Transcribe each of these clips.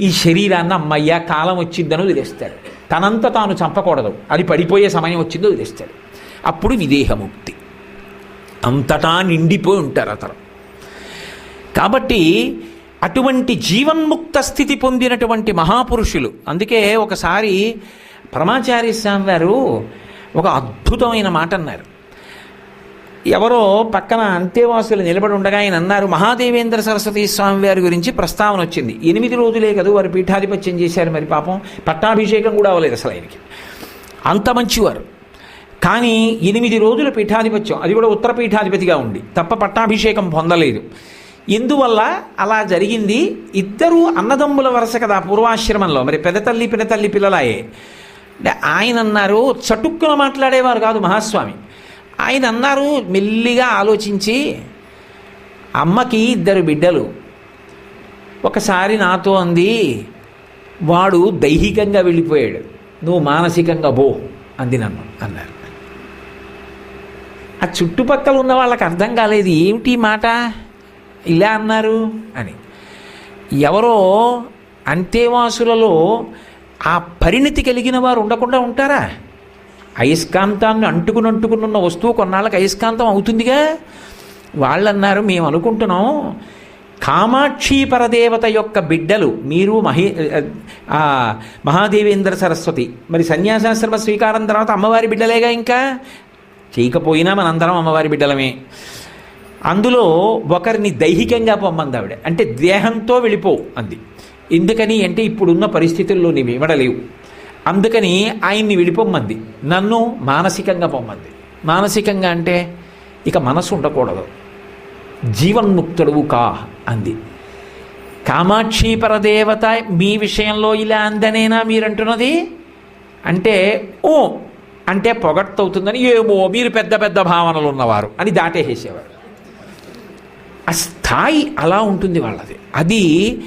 ఈ శరీరాన్ని అమ్మయ్య కాలం వచ్చిందని వదిలేస్తాడు. తనంత తాను చంపకూడదు. అది పడిపోయే సమయం వచ్చిందో వదిలేస్తాడు. అప్పుడు విదేహముక్తి. అంతటా నిండిపోయి ఉంటారు అతను. కాబట్టి అటువంటి జీవన్ముక్త స్థితి పొందినటువంటి మహాపురుషులు అందుకే ఒకసారి పరమాచార్య స్వామి వారు ఒక అద్భుతమైన మాట అన్నారు. ఎవరో పక్కన అంతేవాసులు నిలబడి ఉండగా ఆయన అన్నారు మహాదేవేంద్ర సరస్వతి స్వామి వారి గురించి ప్రస్తావన వచ్చింది. ఎనిమిది రోజులే కదా వారు పీఠాధిపత్యం చేశారు మరి పాపం. పట్టాభిషేకం కూడా అవ్వలేదు అసలు ఆయనకి. అంత మంచివారు. కానీ ఎనిమిది రోజుల పీఠాధిపత్యం అది కూడా ఉత్తర పీఠాధిపతిగా ఉండి తప్ప పట్టాభిషేకం పొందలేదు. ఎందువల్ల అలా జరిగింది. ఇద్దరు అన్నదమ్ముల వరుస కదా పూర్వాశ్రమంలో. మరి పెదతల్లి పినతల్లి పిల్లలాయే. అంటే ఆయన అన్నారు చటుక్కున మాట్లాడేవారు కాదు మహాస్వామి. ఆయన అన్నారు మెల్లిగా ఆలోచించి అమ్మకి ఇద్దరు బిడ్డలు. ఒకసారి నాతో అంది వాడు దైహికంగా వెళ్ళిపోయాడు. నువ్వు మానసికంగా బో అంది నన్ను అన్నారు. ఆ చుట్టుపక్కల ఉన్న వాళ్ళకి అర్థం కాలేదు ఏమిటి మాట? ఇలా అన్నారు అని. ఎవరో అంతేవాసులలో ఆ పరిణితి కలిగిన వారు ఉండకుండా ఉంటారా? అయస్కాంతాన్ని అంటుకుని అంటుకుని ఉన్న వస్తువు కొన్నాళ్ళకి అయస్కాంతం అవుతుందిగా? వాళ్ళన్నారు మేము అనుకుంటున్నాం కామాక్షి పరదేవత యొక్క బిడ్డలు మీరు మహే మహాదేవేంద్ర సరస్వతి. మరి సన్యాసాశ్రమ స్వీకారం తర్వాత అమ్మవారి బిడ్డలేగా ఇంకా? చేయకపోయినా మనందరం అమ్మవారి బిడ్డలమే. అందులో ఒకరిని దైహికంగా పొమ్మంది ఆవిడ. అంటే దేహంతో వెళ్ళిపో అంది. ఎందుకని అంటే ఇప్పుడున్న పరిస్థితుల్లో నీవు ఇవ్వడలేవు అందుకని ఆయన్ని విడిపొమ్మంది. నన్ను మానసికంగా పొమ్మంది. మానసికంగా అంటే ఇక మనసు ఉండకూడదు. జీవన్ముక్తుడువు కా అంది. కామాక్షి పరదేవత మీ విషయంలో ఇలా అందనేనా మీరంటున్నది? అంటే ఓ అంటే పొగట్టవుతుందని ఏమో మీరు పెద్ద పెద్ద భావనలు ఉన్నవారు అని దాటేసేసేవారు. ఆ స్థాయి అలా ఉంటుంది వాళ్ళది. అది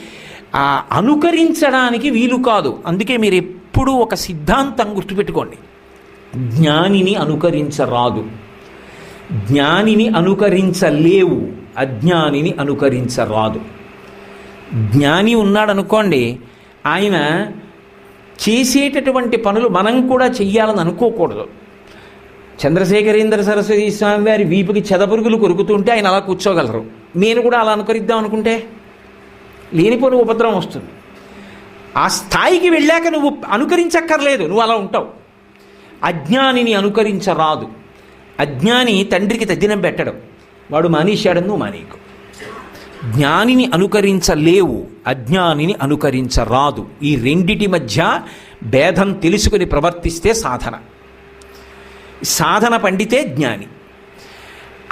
అనుకరించడానికి వీలు కాదు. అందుకే మీరు ఎప్పుడూ ఒక సిద్ధాంతం గుర్తుపెట్టుకోండి. జ్ఞానిని అనుకరించరాదు. జ్ఞానిని అనుకరించలేవు. అజ్ఞానిని అనుకరించరాదు. జ్ఞాని ఉన్నాడనుకోండి ఆయన చేసేటటువంటి పనులు మనం కూడా చెయ్యాలని అనుకోకూడదు. చంద్రశేఖరేంద్ర సరస్వతి స్వామి వారి వీపుకి చెదపురుగులు కొరుకుతుంటే ఆయన అలా కూర్చోగలరు. నేను కూడా అలా అనుకరిద్దాం అనుకుంటే లేనిపోని ఉపద్రవం వస్తుంది. ఆ స్థాయికి వెళ్ళాక నువ్వు అనుకరించక్కర్లేదు నువ్వు అలా ఉంటావు. అజ్ఞానిని అనుకరించరాదు. అజ్ఞాని తండ్రికి తద్దినం పెట్టడం. వాడు మానేశాడని నువ్వు మానేయకు. జ్ఞానిని అనుకరించలేవు అజ్ఞానిని అనుకరించరాదు. ఈ రెండిటి మధ్య భేదం తెలుసుకుని ప్రవర్తిస్తే సాధన. సాధన పండితే జ్ఞాని.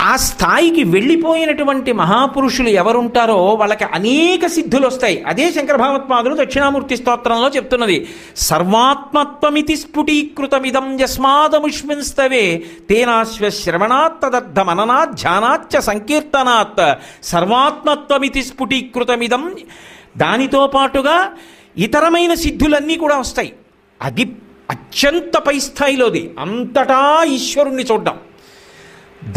ఆ స్థాయికి వెళ్ళిపోయినటువంటి మహాపురుషులు ఎవరుంటారో వాళ్ళకి అనేక సిద్ధులు వస్తాయి అదే శంకర భగవత్పాదులు దక్షిణామూర్తి స్తోత్రంలో చెప్తున్నది. సర్వాత్మత్వమితి స్ఫుటీకృతమిదం యస్మాదముష్మిన్స్తవే తేనాశ్వ శ్రవణాత్ తదర్థ మననాత్ ధ్యానాచ్చ సంకీర్తనాత్. సర్వాత్మత్వమితి స్ఫుటీకృతమిదం దానితో పాటుగా ఇతరమైన సిద్ధులన్నీ కూడా వస్తాయి. అది అత్యంత పై స్థాయిలోది. అంతటా ఈశ్వరుణ్ణి చూడ్డం.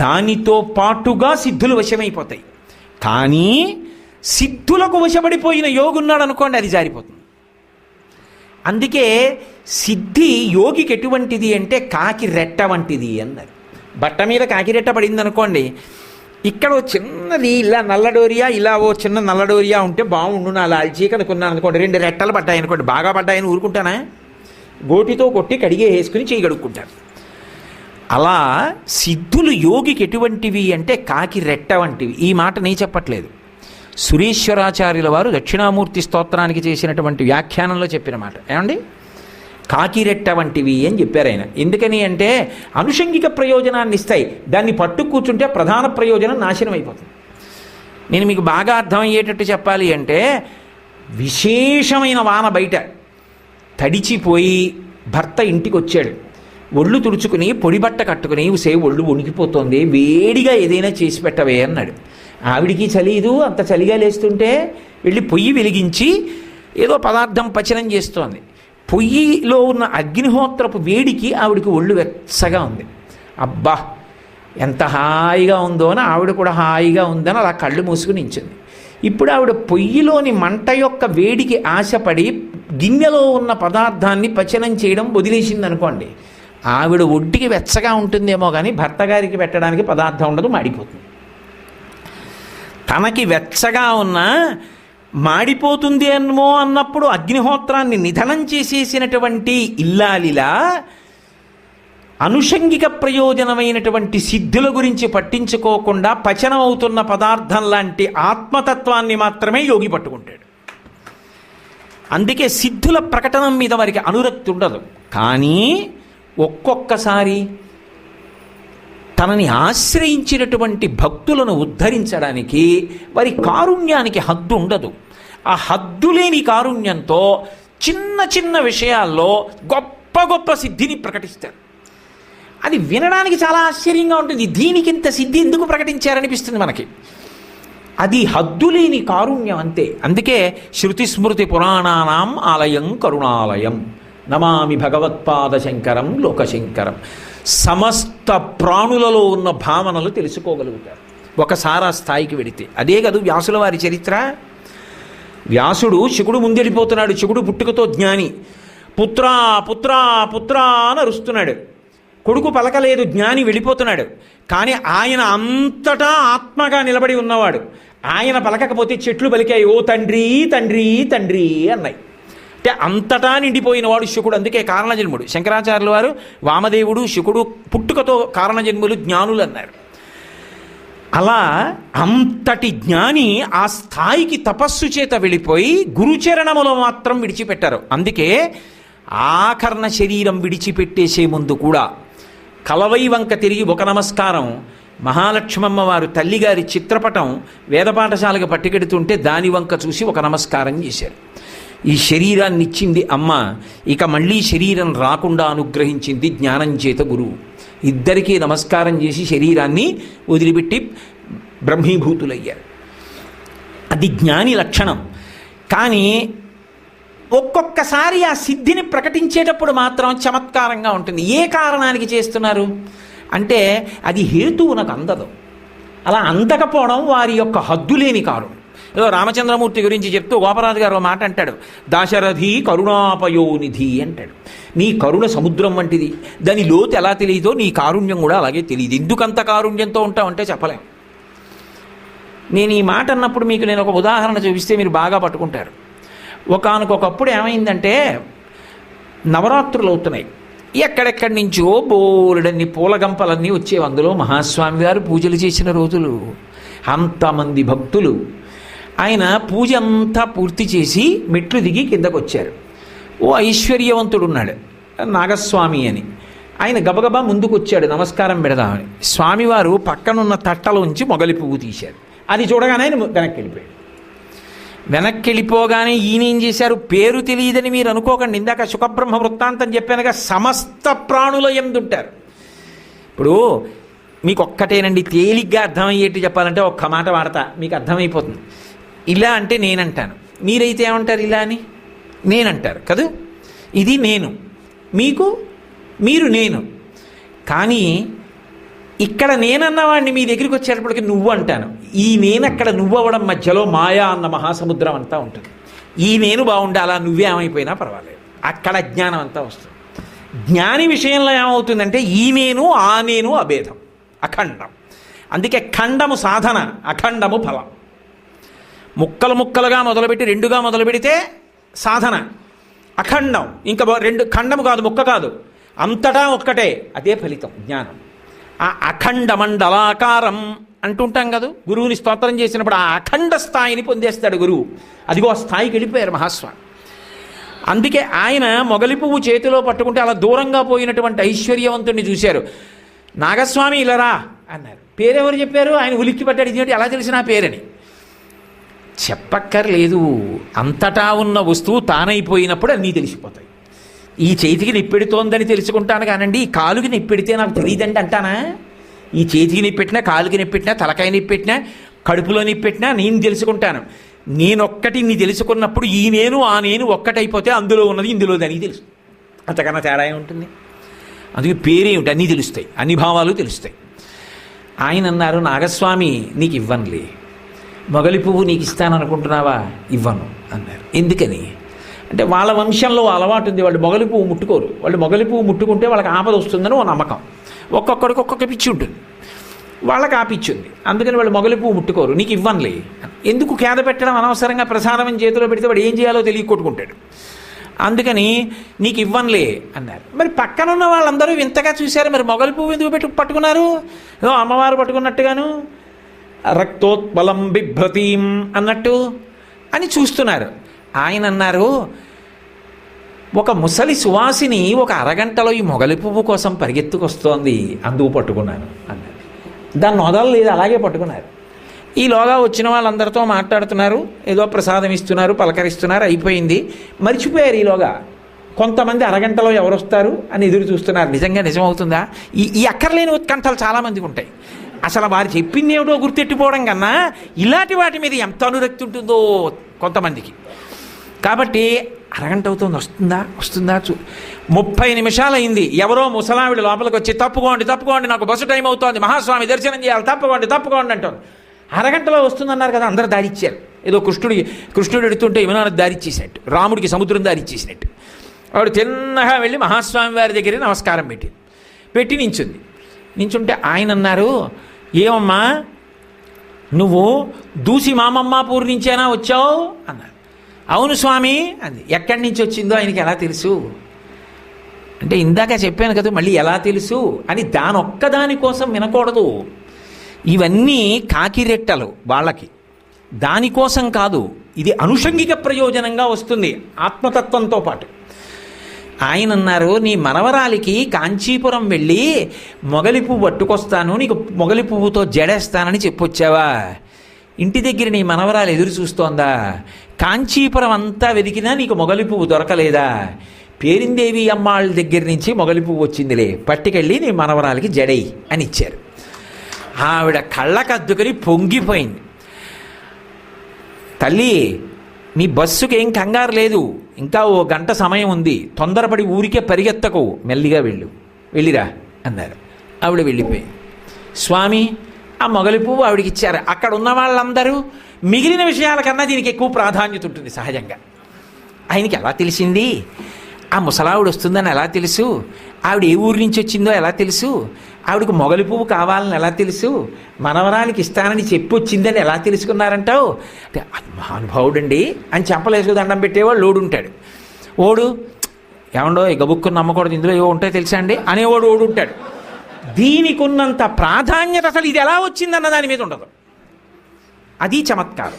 దానితో పాటుగా సిద్ధులు వశమైపోతాయి. కానీ సిద్ధులకు వశపడిపోయిన యోగున్నాడు అనుకోండి అది జారిపోతుంది. అందుకే సిద్ధి యోగికి ఎటువంటిది అంటే కాకి రెట్ట వంటిది అన్నారు. బట్ట మీద కాకి రెట్ట పడింది అనుకోండి ఇక్కడ ఓ చిన్నది ఇలా నల్లడోరియా ఇలా ఓ చిన్న నల్లడోరియా ఉంటే బాగుండు నా లాల్చీకి అనుకున్నాను అనుకోండి రెండు రెట్టలు పడ్డాయి అనుకోండి బాగా పడ్డాయని ఊరుకుంటానా? గోటితో కొట్టి కడిగే వేసుకుని చేయగడుక్కుంటారు అలా సిద్ధులు యోగికి ఎటువంటివి అంటే కాకి రెట్ట వంటివి. ఈ మాట నీ చెప్పట్లేదు. సురేశ్వరాచార్యుల వారు దక్షిణామూర్తి స్తోత్రానికి చేసినటువంటి వ్యాఖ్యానంలో చెప్పిన మాట. ఏమండి? కాకిరెట్ట వంటివి అని చెప్పారు ఆయన. ఎందుకని అంటే అనుషంగిక ప్రయోజనాన్ని ఇస్తాయి. దాన్ని పట్టు కూర్చుంటే ప్రధాన ప్రయోజనం నాశనం అయిపోతుంది. నేను మీకు బాగా అర్థమయ్యేటట్టు చెప్పాలి అంటే విశేషమైన వాన బయట తడిచిపోయి భర్త ఇంటికి వచ్చాడు ఒళ్ళు తుడుచుకుని పొడి బట్ట కట్టుకుని సే ఒళ్ళు వణికిపోతోంది. వేడిగా ఏదైనా చేసి పెట్టవే అన్నాడు. ఆవిడికి చలిదు అంత చలిగా లేస్తుంటే వెళ్ళి పొయ్యి వెలిగించి ఏదో పదార్థం పచనం చేస్తోంది. పొయ్యిలో ఉన్న అగ్నిహోత్రపు వేడికి ఆవిడికి ఒళ్ళు వెచ్చగా ఉంది. అబ్బా ఎంత హాయిగా ఉందో అని ఆవిడ కూడా హాయిగా ఉందని అలా కళ్ళు మూసుకుని నించింది. ఇప్పుడు ఆవిడ పొయ్యిలోని మంట యొక్క వేడికి ఆశపడి గిన్నెలో ఉన్న పదార్థాన్ని పచనం చేయడం వదిలేసింది అనుకోండి ఆవిడ ఒడ్డుకి వెచ్చగా ఉంటుందేమో కానీ భర్త గారికి పెట్టడానికి పదార్థం ఉండదు మాడిపోతుంది. తనకి వెచ్చగా ఉన్న మాడిపోతుంది ఏమో అన్నప్పుడు అగ్నిహోత్రాన్ని నిధనం చేసేసినటువంటి ఇల్లాలిలా అనుషంగిక ప్రయోజనమైనటువంటి సిద్ధుల గురించి పట్టించుకోకుండా పచనం అవుతున్న పదార్థం లాంటి ఆత్మతత్వాన్ని మాత్రమే యోగి పట్టుకుంటాడు. అందుకే సిద్ధుల ప్రకటన మీద వారికి అనురక్తి ఉండదు. కానీ ఒక్కొక్కసారి తనని ఆశ్రయించినటువంటి భక్తులను ఉద్ధరించడానికి వారి కారుణ్యానికి హద్దు ఉండదు. ఆ హద్దు లేని కారుణ్యంతో చిన్న చిన్న విషయాల్లో గొప్ప గొప్ప సిద్ధిని ప్రకటిస్తారు. అది వినడానికి చాలా ఆశ్చర్యంగా ఉంటుంది. దీనికి ఇంత సిద్ధి ఎందుకు ప్రకటించారనిపిస్తుంది మనకి. అది హద్దులేని కారుణ్యం అంతే. అందుకే శృతి స్మృతి పురాణానాం ఆలయం కరుణాలయం. నమామి భగవత్పాద శంకరం లోకశంకరం. సమస్త ప్రాణులలో ఉన్న భావనలు తెలుసుకోగలుగుతారు. ఒకసారి ఆ స్థాయికి వెడితే అదే కదా వ్యాసుల వారి చరిత్ర? వ్యాసుడు శివుడు ముందెళ్ళిపోతున్నాడు. శివుడు పుట్టుకతో జ్ఞాని. పుత్రా పుత్రా పుత్రా అని అరుస్తున్నాడు. కొడుకు పలకలేదు. జ్ఞాని వెళ్ళిపోతున్నాడు. కానీ ఆయన అంతటా ఆత్మగా నిలబడి ఉన్నవాడు. ఆయన పలకకపోతే చెట్లు పలికాయి. ఓ తండ్రి తండ్రి తండ్రి అన్నాయి. అంటే అంతటా నిండిపోయిన వాడు శుకుడు. అందుకే కారణజన్ముడు. శంకరాచార్యుల వారు వామదేవుడు శుకుడు పుట్టుకతో కారణజన్ములు జ్ఞానులు అన్నారు. అలా అంతటి జ్ఞాని ఆ స్థాయికి తపస్సు చేత వెళ్ళిపోయి గురుచరణములో మాత్రం విడిచిపెట్టారు. అందుకే ఆకర్ణ శరీరం విడిచిపెట్టేసే ముందు కూడా కలవై వంక తిరిగి ఒక నమస్కారం. మహాలక్ష్మమ్మ వారు తల్లిగారి చిత్రపటం వేద పాఠశాలకు పట్టుకెడుతుంటే దాని వంక చూసి ఒక నమస్కారం చేశారు. ఈ శరీరాన్ని ఇచ్చింది అమ్మ. ఇక మళ్ళీ శరీరం రాకుండా అనుగ్రహించింది జ్ఞానం చేత గురువు. ఇద్దరికీ నమస్కారం చేసి శరీరాన్ని వదిలిపెట్టి బ్రహ్మీభూతులయ్యారు. అది జ్ఞాని లక్షణం. కానీ ఒక్కొక్కసారి ఆ సిద్ధిని ప్రకటించేటప్పుడు మాత్రం చమత్కారంగా ఉంటుంది. ఏ కారణానికి చేస్తున్నారు? అంటే అది హేతువు నాకు అందదు. అలా అందకపోవడం వారి యొక్క హద్దులేని కారణం. ఏదో రామచంద్రమూర్తి గురించి చెప్తూ గోపరాజు గారు మాట అంటాడు. దాశరథి కరుణాపయోనిధి అంటాడు. నీ కరుణ సముద్రం వంటిది. దాని లోతు ఎలా తెలియదో నీ కారుణ్యం కూడా అలాగే తెలియదు. ఎందుకంత కారుణ్యంతో ఉంటామంటే చెప్పలేం. నేను ఈ మాట అన్నప్పుడు మీకు నేను ఒక ఉదాహరణ చూపిస్తే మీరు బాగా పట్టుకుంటారు. ఒకనకొకప్పుడు ఏమైందంటే నవరాత్రులు అవుతున్నాయి. ఎక్కడెక్కడి నుంచో బోలెడన్ని పూలగంపలన్నీ వచ్చేవి. అందులో మహాస్వామి గారు పూజలు చేసిన రోజులు. అంతమంది భక్తులు. ఆయన పూజ అంతా పూర్తి చేసి మెట్లు దిగి కిందకు వచ్చారు ఓ ఐశ్వర్యవంతుడు ఉన్నాడు నాగస్వామి అని. ఆయన గబగబా ముందుకు వచ్చాడు నమస్కారం పెడదామని. స్వామివారు పక్కనున్న తట్టలోంచి మొగలి పువ్వు తీశారు. అది చూడగానే ఆయన వెనక్కి వెళ్ళిపోయాడు వెనక్కి వెళ్ళిపోగానే ఈయన ఏం చేశారు? పేరు తెలియదని మీరు అనుకోకండి. ఇందాక సుఖబ్రహ్మ వృత్తాంతం చెప్పానుగా సమస్త ప్రాణుల ఎందుంటారు. ఇప్పుడు మీకు ఒక్కటేనండి తేలిగ్గా అర్థమయ్యేట్టు చెప్పాలంటే ఒక్క మాట వాడతా. మీకు అర్థమైపోతుంది. ఇలా అంటే నేనంటాను. మీరైతే ఏమంటారు ఇలా అని? నేనంటారు. కదూ? ఇది నేను. మీకు మీరు నేను. కానీ ఇక్కడ నేనన్నవాడిని మీ దగ్గరికి వచ్చేటప్పటికి నువ్వు అంటాను. ఈ నేను అక్కడ నువ్వు అవ్వడం మధ్యలో మాయా అన్న మహాసముద్రం అంతా ఉంటుంది. ఈ నేను బాగుండాలా? నువ్వే ఏమైపోయినా పర్వాలేదు. అక్కడ జ్ఞానం అంతా వస్తుంది. జ్ఞాని విషయంలో ఏమవుతుందంటే ఈ నేను ఆ నేను అభేదం. అఖండం. అందుకే ఖండము సాధన అఖండము ఫలం. ముక్కలు ముక్కలుగా మొదలుపెట్టి రెండుగా మొదలు పెడితే సాధన అఖండం. ఇంకా రెండు ఖండము కాదు ముక్క కాదు. అంతటా ఒక్కటే అదే ఫలితం జ్ఞానం. ఆ అఖండ మండలాకారం అంటుంటాం కదా? గురువుని స్తోత్రం చేసినప్పుడు ఆ అఖండ స్థాయిని పొందేస్తాడు గురువు. అదిగో ఆ స్థాయికి వెళ్ళిపోయారు మహాస్వామి. అందుకే ఆయన మొగలి పువ్వు చేతిలో పట్టుకుంటే అలా దూరంగా పోయినటువంటి ఐశ్వర్యవంతుడిని చూశారు. నాగస్వామి ఇలారా అన్నారు. పేరెవరు చెప్పారు? ఆయన ఉలిక్కి పట్టాడు ఇది ఎలా తెలిసిన పేరని. చెప్పక్కర్లేదు. అంతటా ఉన్న వస్తువు తానైపోయినప్పుడు అన్నీ తెలిసిపోతాయి. ఈ చేతికి నిప్పెడుతోందని తెలుసుకుంటాను కానండి ఈ కాలుకి నిప్పెడితే నాకు తెలియదండి అంటానా? ఈ చేతికి నిప్పెట్టినా కాలుకి నిప్పెట్టినా తలకాయ నిప్పెట్టినా కడుపులో నిప్పెట్టినా నేను తెలుసుకుంటాను. నేనొక్కటి నీ తెలుసుకున్నప్పుడు ఈ నేను ఆ నేను ఒక్కటైపోతే అందులో ఉన్నది ఇందులోది అని తెలుసు. అంతకన్నా తేడా ఉంటుంది అందుకే పేరేమిటి అన్నీ తెలుస్తాయి. అన్ని భావాలు తెలుస్తాయి. ఆయన అన్నారు నాగస్వామి నీకు ఇవ్వనులే. మొగలి పువ్వు నీకు ఇస్తాననుకుంటున్నావా? ఇవ్వను అన్నారు. ఎందుకని? అంటే వాళ్ళ వంశంలో అలవాటు ఉంది. వాళ్ళు మొగలి పువ్వు ముట్టుకోరు. వాళ్ళు మొగలి పువ్వు ముట్టుకుంటే వాళ్ళకి ఆపద వస్తుందని ఓ నమ్మకం. ఒక్కొక్కడికి ఒక్కొక్క పిచ్చి ఉంటుంది. వాళ్ళకి ఆ పిచ్చి ఉంది. అందుకని వాళ్ళు మొగలి పువ్వు ముట్టుకోరు. నీకు ఇవ్వనులే. ఎందుకు కేద పెట్టడం అనవసరంగా ప్రసాదం చేతిలో పెడితే వాడు ఏం చేయాలో తెలియ కొట్టుకుంటాడు. అందుకని నీకు ఇవ్వనులే అన్నారు. మరి పక్కన ఉన్న వాళ్ళందరూ వింతగా చూశారు. మరి మొగలి పువ్వు ఎందుకు పెట్టు పట్టుకున్నారు? అమ్మవారు పట్టుకున్నట్టుగాను రక్తోత్పలం బిభ్రతీం అన్నట్టు అని చూస్తున్నారు. ఆయన అన్నారు ఒక ముసలి సువాసిని ఒక అరగంటలో ఈ మొగలి పువ్వు కోసం పరిగెత్తుకొస్తోంది అందుకు పట్టుకున్నాను అన్నారు. దాన్ని వదలలేదు అలాగే పట్టుకున్నారు. ఈలోగా వచ్చిన వాళ్ళందరితో మాట్లాడుతున్నారు ఏదో ప్రసాదం ఇస్తున్నారు పలకరిస్తున్నారు అయిపోయింది. మర్చిపోయారు ఈలోగా కొంతమంది అరగంటలో ఎవరు వస్తారు అని ఎదురు చూస్తున్నారు. నిజంగా నిజమవుతుందా? ఈ ఈ అక్కర్లేని ఉత్కంఠలు చాలామందికి ఉంటాయి. అసలు వారు చెప్పింది ఏమిటో గుర్తెట్టిపోవడం కన్నా ఇలాంటి వాటి మీద ఎంత అనురక్తి ఉంటుందో కొంతమందికి. కాబట్టి అరగంట అవుతుంది వస్తుందా? వస్తుందా? చూ ముప్పై నిమిషాలు అయింది ఎవరో ముసలావిడ లోపలికి వచ్చి తప్పుకోండి తప్పుకోండి నాకు బస్సు టైం అవుతోంది మహాస్వామి దర్శనం చేయాలి తప్పుకోండి తప్పుకోండి అంటారు అరగంటలో వస్తుందన్నారు కదా అందరు దారిచ్చారు. ఏదో కృష్ణుడి కృష్ణుడు ఎడుతుంటే విమానం దారిచ్చేసినట్టు రాముడికి సముద్రం దారిచ్చేసినట్టు. ఆవిడ తిన్నగా వెళ్ళి మహాస్వామి వారి దగ్గర నమస్కారం పెట్టింది. పెట్టి నించుంది. నించుంటే ఆయన అన్నారు ఏమమ్మా? నువ్వు దూసి మామమ్మాపూర్ నుంచేనా వచ్చావు? అన్నారు అవును స్వామి అంది. ఎక్కడి నుంచి వచ్చిందో ఆయనకి ఎలా తెలుసు? అంటే ఇందాక చెప్పాను కదా మళ్ళీ ఎలా తెలుసు? అని దాని ఒక్కదాని కోసం వినకూడదు. ఇవన్నీ కాకిరెట్టలు వాళ్ళకి. దానికోసం కాదు ఇది అనుషంగిక ప్రయోజనంగా వస్తుంది ఆత్మతత్వంతో పాటు. ఆయన అన్నారు నీ మనవరాలికి కాంచీపురం వెళ్ళి మొగలి పువ్వు పట్టుకొస్తాను నీకు మొగలి పువ్వుతో జడేస్తానని చెప్పొచ్చావా? ఇంటి దగ్గర నీ మనవరాలు ఎదురు చూస్తోందా? కాంచీపురం అంతా వెతికినా నీకు మొగలి పువ్వు దొరకలేదా? పేరిందేవి అమ్మాళ్ళ దగ్గర నుంచి మొగలి పువ్వు వచ్చిందిలే పట్టుకెళ్ళి నీ మనవరాలికి జడై అని ఇచ్చారు. ఆవిడ కళ్ళకద్దుకొని పొంగిపోయింది. తల్లి నీ బస్సుకి ఏం కంగారు లేదు. ఇంకా ఓ గంట సమయం ఉంది. తొందరపడి ఊరికే పరిగెత్తకు. మెల్లిగా వెళ్ళు. వెళ్ళిరా అన్నారు. ఆవిడ వెళ్ళిపోయింది స్వామి ఆ మొగలి పువ్వు ఆవిడకి ఇచ్చారు. అక్కడ ఉన్న వాళ్ళందరూ మిగిలిన విషయాల కన్నా దీనికి ఎక్కువ ప్రాధాన్యత ఉంటుంది సహజంగా. ఆయనకి ఎలా తెలిసింది? ఆ ముసలావిడ వస్తుందని ఎలా తెలుసు? ఆవిడ ఏ ఊరి నుంచి వచ్చిందో ఎలా తెలుసు? ఆవిడకు మొగలి పువ్వు కావాలని ఎలా తెలుసు? మనవరాలికి ఇస్తానని చెప్పి వచ్చిందని ఎలా తెలుసుకున్నారంటావు? అంటే మహానుభావుడండి అని చెప్పలేసు దండం పెట్టేవాడు లోడు ఉంటాడు ఓడు ఏమండో ఈ గబుక్కుని నమ్మకూడదు ఇందులో ఏవో ఉంటాయి తెలుసా అండి? అనేవాడు ఓడు ఉంటాడు దీనికి ఉన్నంత ప్రాధాన్యత అసలు ఇది ఎలా వచ్చిందన్న దాని మీద ఉండదు. అది చమత్కారం.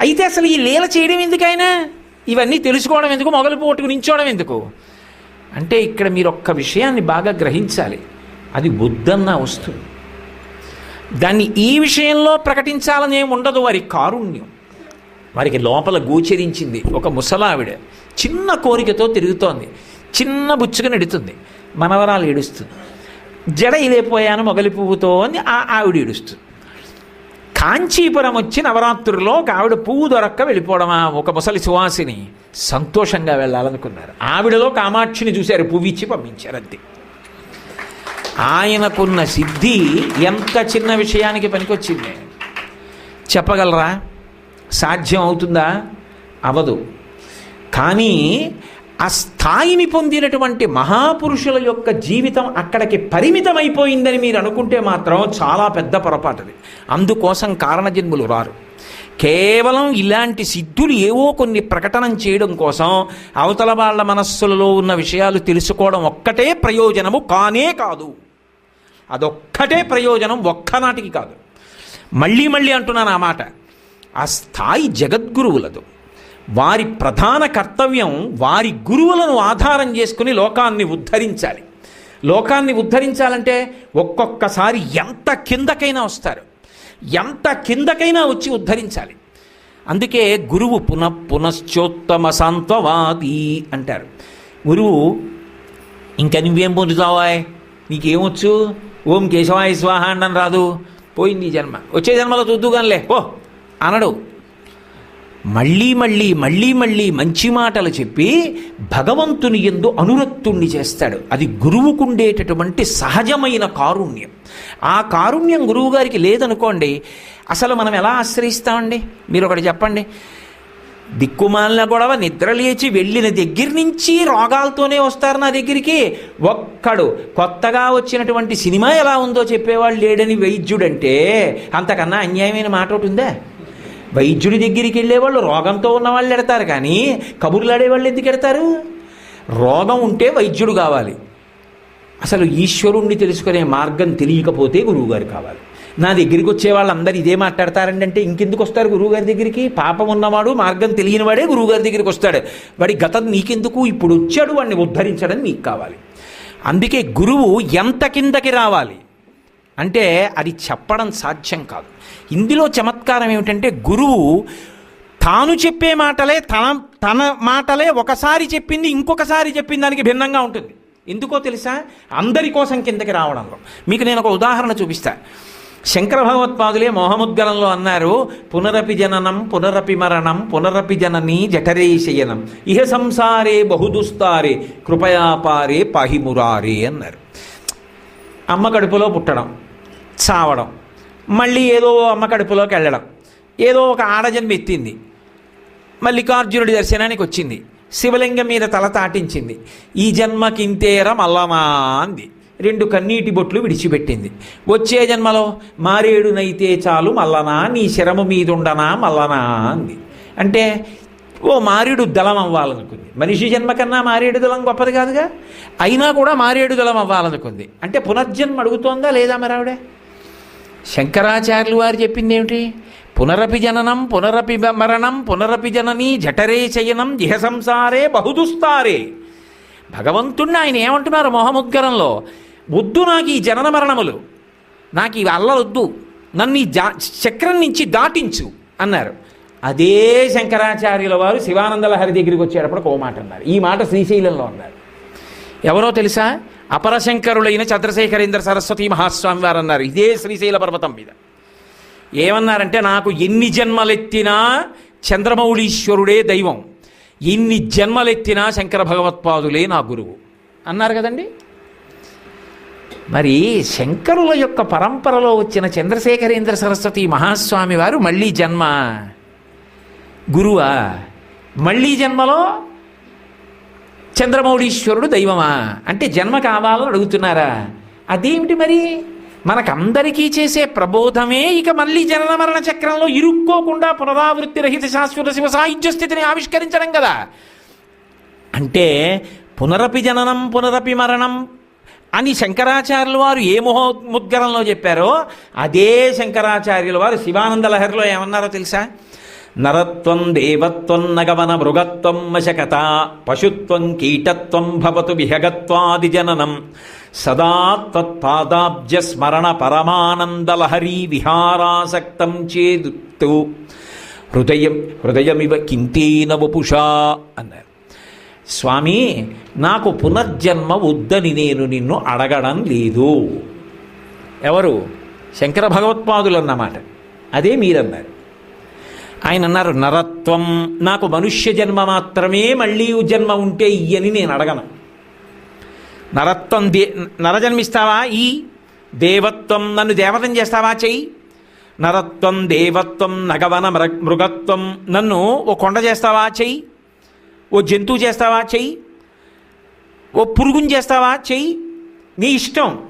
అయితే అసలు ఈ లీల చేయడం ఎందుకైనా? ఇవన్నీ తెలుసుకోవడం ఎందుకు? మొగలు పోటుకు నించోవడం ఎందుకు? అంటే ఇక్కడ మీరు ఒక్క విషయాన్ని బాగా గ్రహించాలి. అది వద్దన్న వస్తుంది దాన్ని ఈ విషయంలో ప్రకటించాలని ఏమి ఉండదు. వారి కారుణ్యం. వారికి లోపల గోచరించింది ఒక ముసలావిడ. చిన్న కోరికతో తిరుగుతోంది. చిన్న బుచ్చుగా ఎడుతుంది మనవరాలు ఏడుస్తుంది. జడ ఇదైపోయాను మొగలి పువ్వుతో అని ఆ ఆవిడ ఏడుస్తుంది. కాంచీపురం వచ్చి నవరాత్రుల్లో ఒక ఆవిడ పువ్వు దొరక్క వెళ్ళిపోవడమా? ఒక ముసలి సువాసిని సంతోషంగా వెళ్ళాలనుకున్నారు. ఆవిడలో కామాక్షిని చూశారు. పువ్వు ఇచ్చి పంపించారు అంతే. ఆయనకున్న సిద్ధి ఎంత చిన్న విషయానికి పనికొచ్చింది? చెప్పగలరా? సాధ్యం అవుతుందా? అవదు. కానీ ఆ స్థాయిని పొందినటువంటి మహాపురుషుల యొక్క జీవితం అక్కడికి పరిమితమైపోయిందని మీరు అనుకుంటే మాత్రం చాలా పెద్ద పొరపాటుది. అందుకోసం కారణజన్ములు రారు. కేవలం ఇలాంటి సిద్ధులు ఏవో కొన్ని ప్రకటనం చేయడం కోసం అవతల వాళ్ళ మనస్సులలో ఉన్న విషయాలు తెలుసుకోవడం ఒక్కటే ప్రయోజనము కానే కాదు. అదొక్కటే ప్రయోజనం ఒక్కనాటికి కాదు. మళ్ళీ మళ్ళీ అంటున్నాను ఆ మాట. ఆ స్థాయి జగద్గురువులదు. వారి ప్రధాన కర్తవ్యం వారి గురువులను ఆధారం చేసుకుని లోకాన్ని ఉద్ధరించాలి. లోకాన్ని ఉద్ధరించాలంటే ఒక్కొక్కసారి ఎంత కిందకైనా వస్తారు. ఎంత కిందకైనా వచ్చి ఉద్ధరించాలి. అందుకే గురువు పునః పునశ్చోత్తమ సాంత్వవాది అంటారు. గురువు ఇంకా నువ్వేం పొందుతావా నీకేమొచ్చు ఓం కేశవాయ స్వాహ అండం రాదు. పోయింది జన్మ. వచ్చే జన్మలో చూద్దుగానిలే ఓ అనడు. మళ్ళీ మళ్ళీ మళ్ళీ మళ్ళీ మంచి మాటలు చెప్పి భగవంతుని ఎందు అనురక్తుణ్ణి చేస్తాడు. అది గురువుకుండేటటువంటి సహజమైన కారుణ్యం. ఆ కారుణ్యం గురువుగారికి లేదనుకోండి అసలు మనం ఎలా ఆశ్రయిస్తామండి? మీరు ఒకటి చెప్పండి. దిక్కుమాలిన గొడవ నిద్ర లేచి వెళ్ళిన దగ్గర నుంచి రోగాలతోనే వస్తారు నా దగ్గరికి. ఒక్కడు కొత్తగా వచ్చినటువంటి సినిమా ఎలా ఉందో చెప్పేవాళ్ళు లేడని వైద్యుడంటే అంతకన్నా అన్యాయమైన మాట ఒకటి ఉందా? వైద్యుడి దగ్గరికి వెళ్ళేవాళ్ళు రోగంతో ఉన్నవాళ్ళు ఎడతారు కానీ కబుర్లాడేవాళ్ళు ఎందుకు ఎడతారు? రోగం ఉంటే వైద్యుడు కావాలి. అసలు ఈశ్వరుణ్ణి తెలుసుకునే మార్గం తెలియకపోతే గురువుగారు కావాలి. నా దగ్గరికి వచ్చే వాళ్ళందరూ ఇదే మాట్లాడతారండి అంటే ఇంకెందుకు వస్తారు గురువుగారి దగ్గరికి? పాపం ఉన్నవాడు మార్గం తెలియని వాడే గురువుగారి దగ్గరికి వస్తాడు. వాడి గతం నీకెందుకు? ఇప్పుడు వచ్చాడు వాడిని ఉద్ధరించడం నీకు కావాలి. అందుకే గురువు ఎంత కిందకి రావాలి? అంటే అది చెప్పడం సాధ్యం కాదు. ఇందులో చమత్కారం ఏమిటంటే గురువు తాను చెప్పే మాటలే తన తన మాటలే ఒకసారి చెప్పింది ఇంకొకసారి చెప్పిన దానికి భిన్నంగా ఉంటుంది. ఎందుకో తెలుసా? అందరి కోసం కిందకి రావడంలో మీకు నేను ఒక ఉదాహరణ చూపిస్తా. శంకర భగవత్పాదులే మోహముద్గలంలో అన్నారు పునరపి జననం పునరపి మరణం పునరపి జననీ జఠరే శయనం. ఇహ సంసారే బహుదుస్తారే కృపయాపారే పాహిమురారే అన్నారు. అమ్మ కడుపులో పుట్టడం చావడం మళ్ళీ ఏదో అమ్మ కడుపులోకి వెళ్ళడం ఏదో ఒక ఆడజన్మ ఎత్తింది. మల్లికార్జునుడి దర్శనానికి వచ్చింది. శివలింగం మీద తల తాటించింది. ఈ జన్మకింతేర మల్లమా అంది. రెండు కన్నీటి బొట్లు విడిచిపెట్టింది. వచ్చే జన్మలో మారేడునైతే చాలు మల్లనా నీ శరము మీదుండనా మల్లనా అంది. అంటే ఓ మారేడు దళం అవ్వాలనుకుంది. మనిషి జన్మ కన్నా మారేడు దళం గొప్పది కాదుగా? అయినా కూడా మారేడు దళం అవ్వాలనుకుంది. అంటే పునర్జన్మ అడుగుతోందా లేదా మరి ఆవిడే? శంకరాచార్యులు వారు చెప్పింది ఏమిటి పునరపి జననం పునరపి మరణం పునరపి జనని జఠరే చయనం ఇహ సంసారే బహుదుస్తారే. భగవంతుణ్ణి ఆయన ఏమంటున్నారు మొహముద్గరంలో వద్దు నాకు ఈ జనన మరణములు. నాకు ఇవి అల్లలొద్దు నన్ను ఈ జా చక్రం నుంచి దాటించు అన్నారు. అదే శంకరాచార్యుల వారు శివానందలహరి దగ్గరికి వచ్చేటప్పుడు ఒక మాట అన్నారు. ఈ మాట శ్రీశైలంలో అన్నారు. ఎవరో తెలుసా? అపరశంకరులైన చంద్రశేఖరేంద్ర సరస్వతి మహాస్వామి వారు అన్నారు. ఇదే శ్రీశైల పర్వతం మీద. ఏమన్నారంటే నాకు ఎన్ని జన్మలెత్తినా చంద్రమౌళీశ్వరుడే దైవం. ఎన్ని జన్మలెత్తినా శంకర భగవత్పాదులే నా గురువు. అన్నారు కదండి? మరి శంకరుల యొక్క పరంపరలో వచ్చిన చంద్రశేఖరేంద్ర సరస్వతి మహాస్వామి వారు మళ్ళీ జన్మ. గురువా మళ్ళీ జన్మలో చంద్రమౌళీశ్వరుడు దైవమా? అంటే జన్మ కావాలని అడుగుతున్నారా? అదేమిటి మరి? మనకందరికీ చేసే ప్రబోధమే ఇక మళ్ళీ జనన మరణ చక్రంలో ఇరుక్కోకుండా పునరావృత్తి రహిత శాశ్వత శివ సాహిత్య స్థితిని ఆవిష్కరించడం కదా. అంటే పునరపి జననం పునరపి మరణం అని శంకరాచార్యుల వారు ఏ ముద్గరంలో చెప్పారో అదే శంకరాచార్యుల వారు శివానంద లహరిలో ఏమన్నారో తెలుసా? నరత్వం దేవత్వం నగవన మృగత్వం మశకత పశుత్వం కీటత్వం భవతు విహగత్వాది జననం. సదా తత్పాదాబ్జ స్మరణ పరమానందలహరీ విహారాసక్తం చేదుత్తు హృదయం హృదయమివ కింతేన వపుషా అన్నారు. స్వామి నాకు పునర్జన్మ వద్దని నేను నిన్ను అడగడం లేదు. ఎవరు? శంకర భగవత్పాదులు అన్నమాట అదే మీరన్నారు. ఆయన అన్నారు నరత్వం నాకు మనుష్య జన్మ మాత్రమే మళ్ళీ జన్మ ఉంటే ఇయ్యని నేను అడగను. నరత్వం దే నరజన్మిస్తావా? ఈ దేవత్వం నన్ను దేవతం చేస్తావా? చెయ్యి. నరత్వం దేవత్వం నగవన మృగత్వం నన్ను ఓ కొండ చేస్తావా? చెయ్యి. ఓ జంతువు చేస్తావా? చెయ్యి. ఓ పురుగుని చేస్తావా? చెయ్యి. నీ ఇష్టం.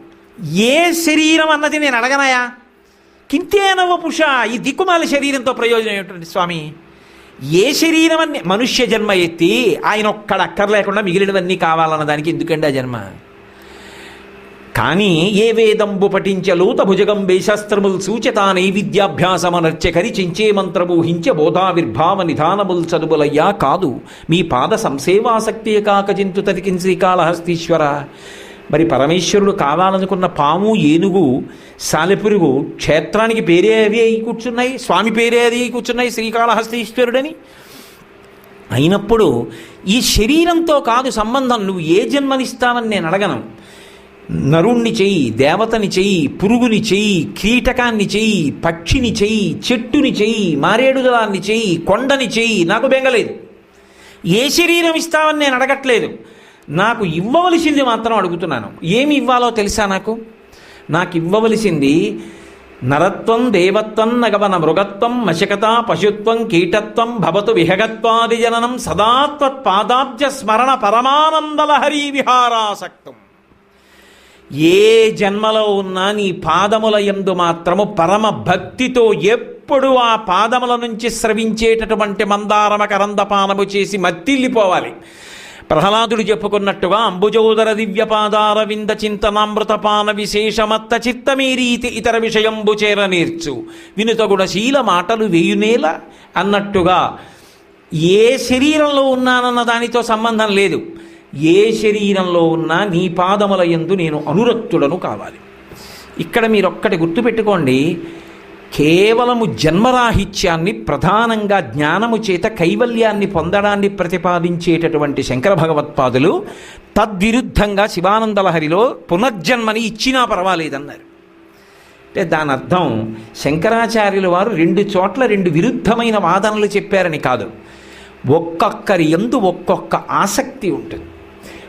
ఏ శరీరం అన్నది నేను అడగనాయా? కింతేనవ పుష ఈ దిక్కుమాల శరీరంతో ప్రయోజనం ఏమిటండి స్వామి? ఏ శరీరం అన్ని మనుష్య జన్మ ఎత్తి ఆయన ఒక్కడ అక్కర్లేకుండా మిగిలినవన్నీ కావాలన్న దానికి ఎందుకండి ఆ జన్మ? కానీ ఏ వేదంబు పఠించలూత భుజగం శాస్త్రముల్ సూచతా నైవిద్యాభ్యాసమనర్చె కరిచించే మంత్రమూహించ బోధావిర్భావ నిధానముల్ చదువులయ్యా కాదు. మీ పాద సంసేవాసక్తి కాకజింతు తతికిన్ శ్రీకాళహస్తీశ్వర. మరి పరమేశ్వరుడు కావాలనుకున్న పాము ఏనుగు సాలెపురుగు క్షేత్రానికి పేరే అవి అయి కూర్చున్నాయి స్వామి పేరే అది అయి కూర్చున్నాయి శ్రీకాళహస్తీశ్వరుడని. అయినప్పుడు ఈ శరీరంతో కాదు సంబంధం నువ్వు ఏ జన్మనిస్తావని నేను అడగను. నరుణ్ణి చెయ్యి దేవతని చెయ్యి పురుగుని చెయ్యి కీటకాన్ని చెయ్యి పక్షిని చెయ్యి చెట్టుని చెయ్యి మారేడుదలాన్ని చెయ్యి కొండని చెయ్యి నాకు బెంగలేదు ఏ శరీరం ఇస్తావని నేను అడగట్లేదు. నాకు ఇవ్వవలసింది మాత్రం అడుగుతున్నాను. ఏమి ఇవ్వాలో తెలుసా నాకు? నాకు ఇవ్వవలసింది నరత్వం దేవత్వం నగవన మృగత్వం మశకత పశుత్వం కీటత్వం భవతు విహగత్వాది జననం సదాత్వత్ పాదాబ్జ స్మరణ పరమానందలహరి విహారాసక్తం. ఏ జన్మలో ఉన్నా నీ పాదముల యందు మాత్రము పరమ భక్తితో ఎప్పుడు ఆ పాదముల నుంచి స్రవించేటటువంటి మందారమ కరందపానము చేసి మత్తిల్లిపోవాలి ప్రహ్లాదుడు చెప్పుకున్నట్టుగా అంబుజోదర దివ్యపాదార వింద చింతనామృతపాన విశేషమత్త చిత్తమీరీతి ఇతర విషయంబు చేర నేర్చు. వినుతగుడ శీల మాటలు వేయునేల అన్నట్టుగా ఏ శరీరంలో ఉన్నానన్న దానితో సంబంధం లేదు. ఏ శరీరంలో ఉన్నా నీ పాదముల యందు నేను అనురక్తుడను కావాలి. ఇక్కడ మీరు ఒక్కటి గుర్తుపెట్టుకోండి కేవలము జన్మరాహిత్యాన్ని ప్రధానంగా జ్ఞానము చేత కైవల్యాన్ని పొందడాన్ని ప్రతిపాదించేటటువంటి శంకర భగవత్పాదులు తద్విరుద్ధంగా శివానందలహరిలో పునర్జన్మని ఇచ్చినా పర్వాలేదన్నారు. అంటే దాని అర్థం శంకరాచార్యుల వారు రెండు చోట్ల రెండు విరుద్ధమైన వాదనలు చెప్పారని కాదు. ఒక్కొక్కరి ఎందు ఒక్కొక్క ఆసక్తి ఉంటుంది.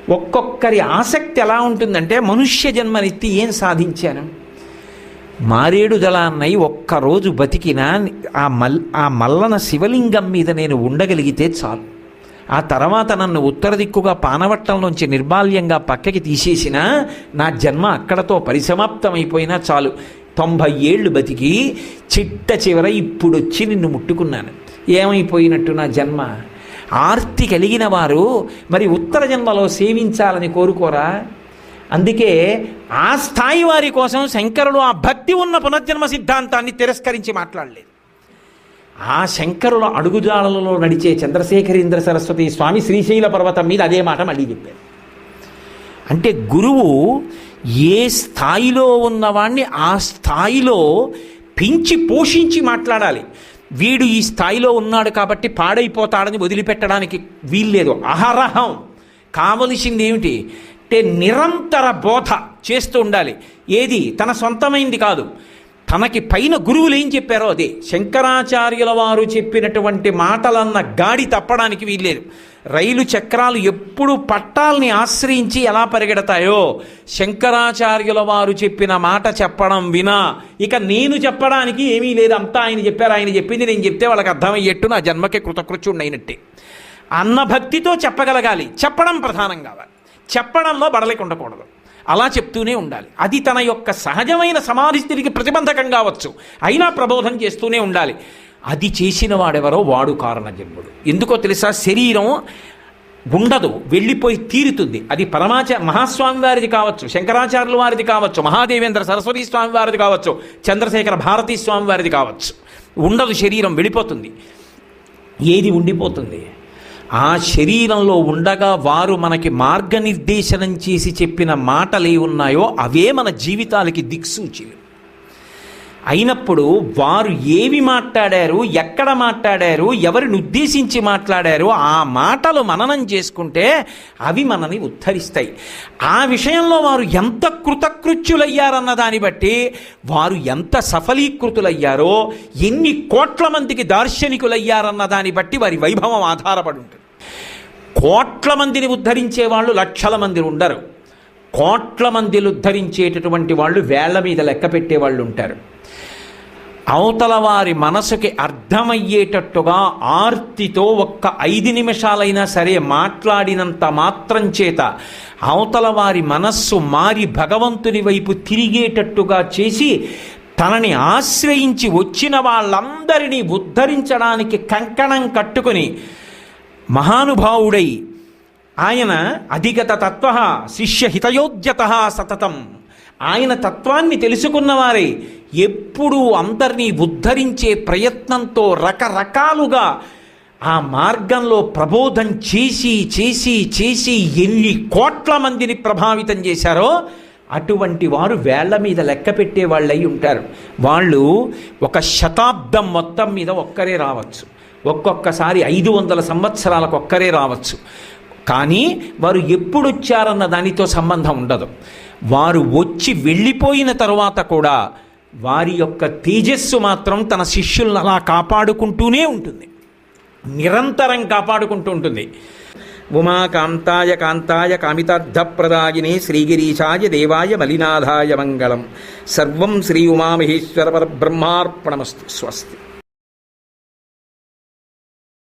ఒక్కొక్కరి ఆసక్తి ఎలా ఉంటుందంటే మనుష్య జన్మనెత్తి ఏం సాధించాను? మారేడు దళాన్నై ఒక్కరోజు బతికినా ఆ మల్ ఆ మల్లన శివలింగం మీద నేను ఉండగలిగితే చాలు. ఆ తర్వాత నన్ను ఉత్తర దిక్కుగా పానవట్టంలోంచి నిర్బాల్యంగా పక్కకి తీసేసినా నా జన్మ అక్కడతో పరిసమాప్తమైపోయినా చాలు. తొంభై ఏళ్ళు బతికి చిట్ట చివర ఇప్పుడొచ్చి నిన్ను ముట్టుకున్నాను. ఏమైపోయినట్టు నా జన్మ? ఆర్తి కలిగిన వారు మరి ఉత్తర జన్మలో సేవించాలని కోరుకోరా? అందుకే ఆ స్థాయి వారి కోసం శంకరుడు ఆ భక్తి ఉన్న పునర్జన్మ సిద్ధాంతాన్ని తిరస్కరించి మాట్లాడలేదు. ఆ శంకరుల అడుగుజాడలలో నడిచే చంద్రశేఖరేంద్ర సరస్వతి స్వామి శ్రీశైల పర్వతం మీద అదే మాట మళ్ళీ చెప్పారు. అంటే గురువు ఏ స్థాయిలో ఉన్నవాణ్ణి ఆ స్థాయిలో పెంచి పోషించి మాట్లాడాలి. వీడు ఈ స్థాయిలో ఉన్నాడు కాబట్టి పాడైపోతాడని వదిలిపెట్టడానికి వీల్లేదు. అహరహం. కావలసింది ఏమిటి? అంటే నిరంతర బోధ చేస్తూ ఉండాలి. ఏది? తన సొంతమైంది కాదు. తనకి పైన గురువులు ఏం చెప్పారో అదే. శంకరాచార్యుల వారు చెప్పినటువంటి మాటలన్న గాడి తప్పడానికి వీల్లేదు. రైలు చక్రాలు ఎప్పుడు పట్టాల్ని ఆశ్రయించి ఎలా పరిగెడతాయో శంకరాచార్యుల వారు చెప్పిన మాట చెప్పడం వినా ఇక నేను చెప్పడానికి ఏమీ లేదు. అంతా ఆయన చెప్పారు. ఆయన చెప్పింది నేను చెప్తే వాళ్ళకి అర్థమయ్యేట్టు నా జన్మకి కృతకృత్యుండైనట్టే అన్న భక్తితో చెప్పగలగాలి. చెప్పడం ప్రధానం కావాలి. చెప్పడంలో బడలికి ఉండకూడదు. అలా చెప్తూనే ఉండాలి. అది తన యొక్క సహజమైన సమాధి స్థితికి ప్రతిబంధకం కావచ్చు. అయినా ప్రబోధం చేస్తూనే ఉండాలి. అది చేసిన వాడెవరో వాడు కారణజన్ముడు ఎందుకో తెలుసా? శరీరం ఉండదు వెళ్ళిపోయి తీరుతుంది. అది పరమాచ మహాస్వామి వారిది కావచ్చు శంకరాచార్యుల వారిది కావచ్చు మహాదేవేంద్ర సరస్వతి స్వామి వారిది కావచ్చు చంద్రశేఖర భారతీ స్వామి వారిది కావచ్చు. ఉండదు శరీరం వెళ్ళిపోతుంది. ఏది ఉండిపోతుంది? ఆ శరీరంలో ఉండగా వారు మనకి మార్గనిర్దేశనం చేసి చెప్పిన మాటలు ఏ ఉన్నాయో అవే మన జీవితాలకి దిక్సూచిలు అయినప్పుడు వారు ఏవి మాట్లాడారు ఎక్కడ మాట్లాడారు ఎవరిని ఉద్దేశించి మాట్లాడారు ఆ మాటలు మననం చేసుకుంటే అవి మనని ఉద్ధరిస్తాయి. ఆ విషయంలో వారు ఎంత కృతకృత్యులయ్యారన్న దాన్ని బట్టి వారు ఎంత సఫలీకృతులయ్యారో ఎన్ని కోట్ల మందికి దార్శనికులయ్యారన్న దాన్ని బట్టి వారి వైభవం ఆధారపడి ఉంటుంది. కోట్ల మందిని ఉద్ధరించే వాళ్ళు లక్షల మంది ఉండరు. కోట్ల మందిలు ఉద్ధరించేటటువంటి వాళ్ళు వేళ్ళ మీద లెక్క పెట్టేవాళ్ళు ఉంటారు. అవతల వారి మనసుకి అర్థమయ్యేటట్టుగా ఆర్తితో ఒక్క ఐదు నిమిషాలైనా సరే మాట్లాడినంత మాత్రం చేత అవతల వారి మనస్సు మారి భగవంతుని వైపు తిరిగేటట్టుగా చేసి తనని ఆశ్రయించి వచ్చిన వాళ్ళందరినీ ఉద్ధరించడానికి కంకణం కట్టుకొని మహానుభావుడై ఆయన అధిగత తత్వ శిష్య హితయోగ్యత సతతం. ఆయన తత్వాన్ని తెలుసుకున్నవారే ఎప్పుడూ అందరినీ ఉద్ధరించే ప్రయత్నంతో రకరకాలుగా ఆ మార్గంలో ప్రబోధం చేసి చేసి చేసి ఎన్ని కోట్ల మందిని ప్రభావితం చేశారో అటువంటి వారు వేళ్ళ మీద లెక్క పెట్టే వాళ్ళై ఉంటారు. వాళ్ళు ఒక శతాబ్దం మొత్తం మీద ఒక్కరే రావచ్చు. ఒక్కొక్కసారి ఐదు వందల సంవత్సరాలకు ఒక్కరే రావచ్చు. కానీ వారు ఎప్పుడు వచ్చారన్న దానితో సంబంధం ఉండదు. వారు వచ్చి వెళ్ళిపోయిన తరువాత కూడా వారి యొక్క తేజస్సు మాత్రం తన శిష్యులను అలా కాపాడుకుంటూనే ఉంటుంది. నిరంతరం కాపాడుకుంటూ ఉంటుంది. ఉమాకాంతాయ కాంతాయ కామితార్థప్రదాయిని శ్రీగిరీశాయ దేవాయ మలినాథాయ మంగళం. సర్వం శ్రీ ఉమామహేశ్వర పరబ్రహ్మార్పణమస్తు. స్వస్తి.